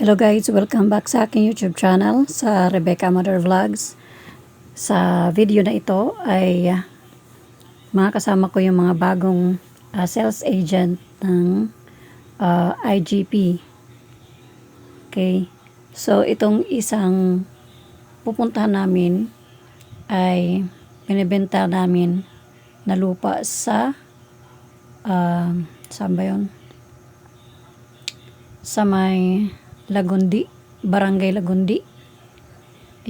Hello guys, welcome back sa aking YouTube channel sa Rebecca Mother Vlogs. Sa video na ito ay ah, mga kasama ko yung mga bagong ah, sales agent ng ah, IGP. Okay. So itong isang pupuntahan namin ay binibenta namin na lupa sa ah, saan ba yun? sa may Lagundi, Barangay Lagundi.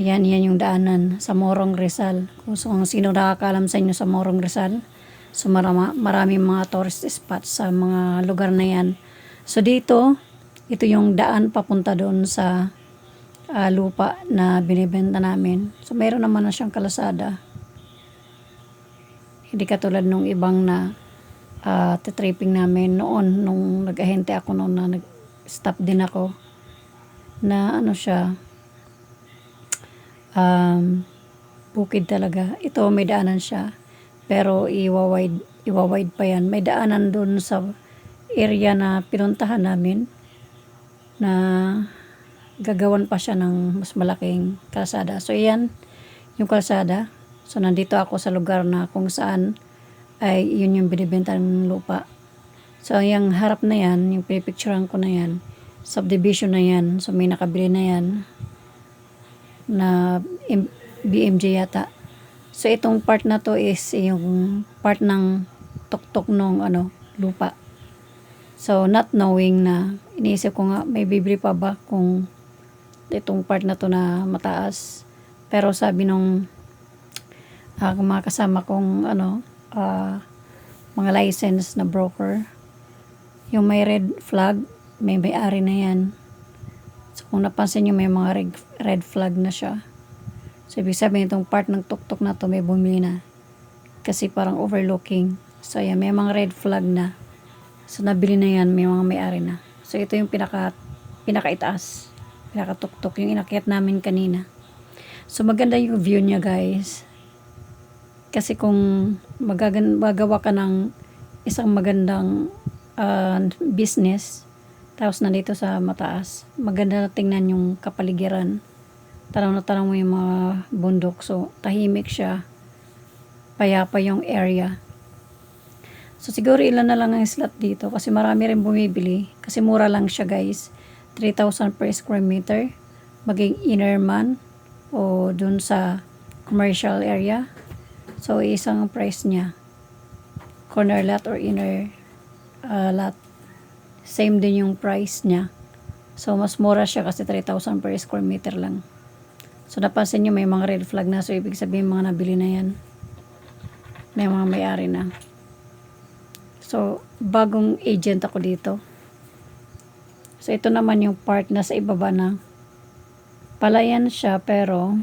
Yan, yan yung daanan sa Morong Rizal. Kung kung sino nakakaalam sa inyo sa Morong Rizal, so marama, marami mga tourist spots sa mga lugar na yan. So dito, ito yung daan papunta doon sa ah, lupa na binibenta namin. So meron naman na siyang kalasada. Hindi katulad nung ibang na uh, titripping namin noon nung nag-ahente ako noon na nag-stop din ako na ano siya um, bukid talaga. Ito may daanan siya pero iwa-wide, iwa-wide pa yan. May daanan doon sa area na pinuntahan namin na gagawan pa siya ng mas malaking kalsada. So, yan yung kalsada. So, nandito ako sa lugar na kung saan ay yun yung binibenta ng lupa. So, yung harap na yan, yung pinipicturean ko na yan, subdivision na yan. So, may nakabili na yan na BMJ yata. So, itong part na to is yung part ng tuktok nung ano, lupa. So, not knowing na, iniisip ko nga, may bibili pa ba kung itong part na to na mataas. Pero sabi nung uh, mga kasama kong ano, ah, mga license na broker, yung may red flag, may may-ari na yan. So, kung napansin nyo, may mga red, red flag na siya. So, ibig sabihin, itong part ng tuktok na to may bumili na. Kasi parang overlooking. So, yan, may mga red flag na. So, nabili na yan, may mga may-ari na. So, ito yung pinaka, pinakaitaas. Pinakatuktok, yung inakyat namin kanina. So, maganda yung view niya, guys. Kasi kung magagan, ka ng isang magandang ah, business, tapos nandito sa mataas, maganda na tingnan yung kapaligiran. Tanaw na tanaw mo yung mga bundok. So, tahimik siya. Payapa yung area. So, siguro ilan na lang ang slot dito kasi marami rin bumibili. Kasi mura lang siya guys. 3,000 per square meter. Maging inner man o dun sa commercial area. So, isang price niya. Corner lot or inner uh, lot. Same din yung price niya. So, mas mura siya kasi 3,000 per square meter lang. So, napansin nyo may mga red flag na. So, ibig sabihin mga nabili na yan. May mga may-ari na. So, bagong agent ako dito. So, ito naman yung part na sa ibaba na palayan siya pero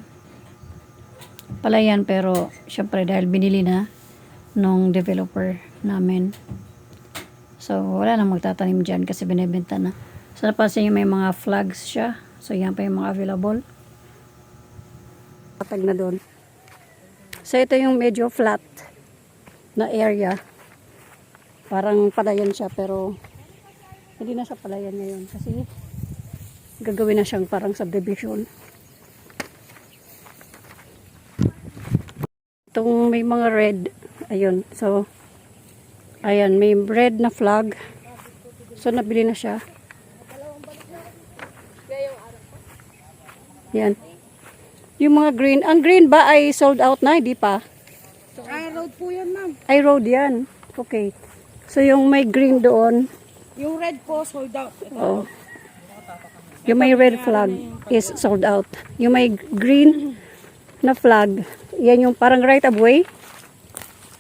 palayan pero syempre dahil binili na nung developer namin. So, wala nang magtatanim dyan kasi binibenta na. So, napansin nyo may mga flags siya. So, yan pa yung mga available. Patag na doon. So, ito yung medyo flat na area. Parang palayan siya pero hindi na siya palayan ngayon kasi gagawin na siyang parang subdivision. Itong may mga red, ayun, so, ayan, may red na flag. So, nabili na siya. Yan. Yung mga green, ang green ba ay sold out na, hindi pa? Ah, road po yan, ma'am. Ay, road yan. Okay. So, yung may green doon, Yung red po, sold out. oh, yung may red flag is sold out. Yung may green na flag, yan yung parang right of way.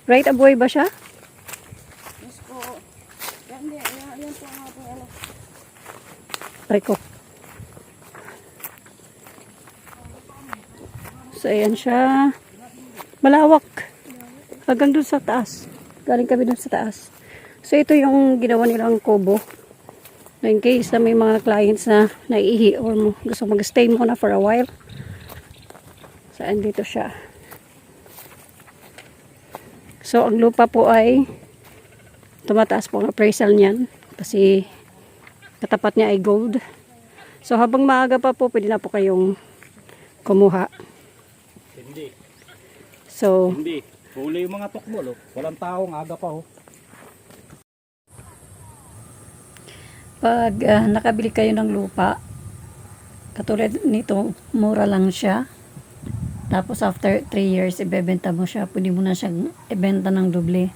Right of way ba siya? Yes po. Yan, yan, yan, yan po nga po. Ano. Ko. So, ayan siya. Malawak. Hanggang dun sa taas. Galing kami dun sa taas. So, ito yung ginawa nilang kubo. Na in case na may mga clients na naiihi or gusto mag-stay muna for a while. Saan dito siya. So, ang lupa po ay tumataas po ang appraisal niyan kasi katapat niya ay gold. So habang maaga pa po, pwede na po kayong kumuha. Hindi. So, Hindi. Huli yung mga tukmol. Oh. Walang taong aga pa. Oh. pag ah, nakabili kayo ng lupa, katulad nito, mura lang siya. Tapos after 3 years, ibebenta mo siya. Pwede mo na siyang ibenta ng doble.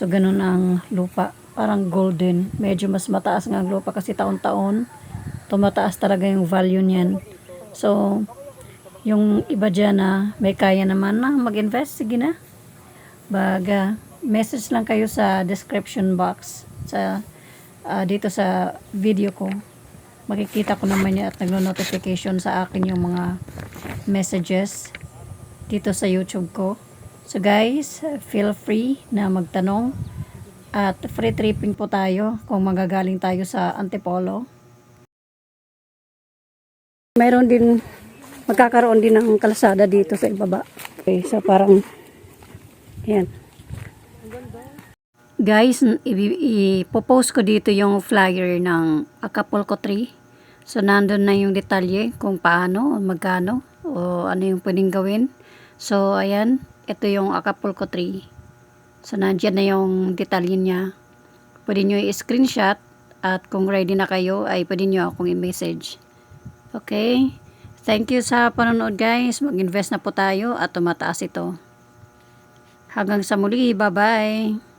So, ganun ang lupa. Parang golden. Medyo mas mataas nga ang lupa kasi taon-taon, tumataas talaga yung value niyan. So, yung iba dyan na may kaya naman na mag-invest, sige na. Baga, message lang kayo sa description box sa ah, dito sa video ko. Makikita ko naman yan at nagno-notification sa akin yung mga messages dito sa YouTube ko. So guys, feel free na magtanong at free tripping po tayo kung magagaling tayo sa Antipolo. Mayroon din magkakaroon din ng kalsada dito sa ibaba. Okay, so parang yan. Guys, ipopost ko dito yung flyer ng Acapulco Tree. So, nandun na yung detalye kung paano, magkano, o ano yung pwedeng gawin. So, ayan, ito yung Acapulco Tree. So, nandyan na yung detalye niya. Pwede nyo i-screenshot at kung ready na kayo, ay pwede nyo akong i-message. Okay? Thank you sa panonood guys. Mag-invest na po tayo at tumataas ito. Hanggang sa muli. Bye-bye.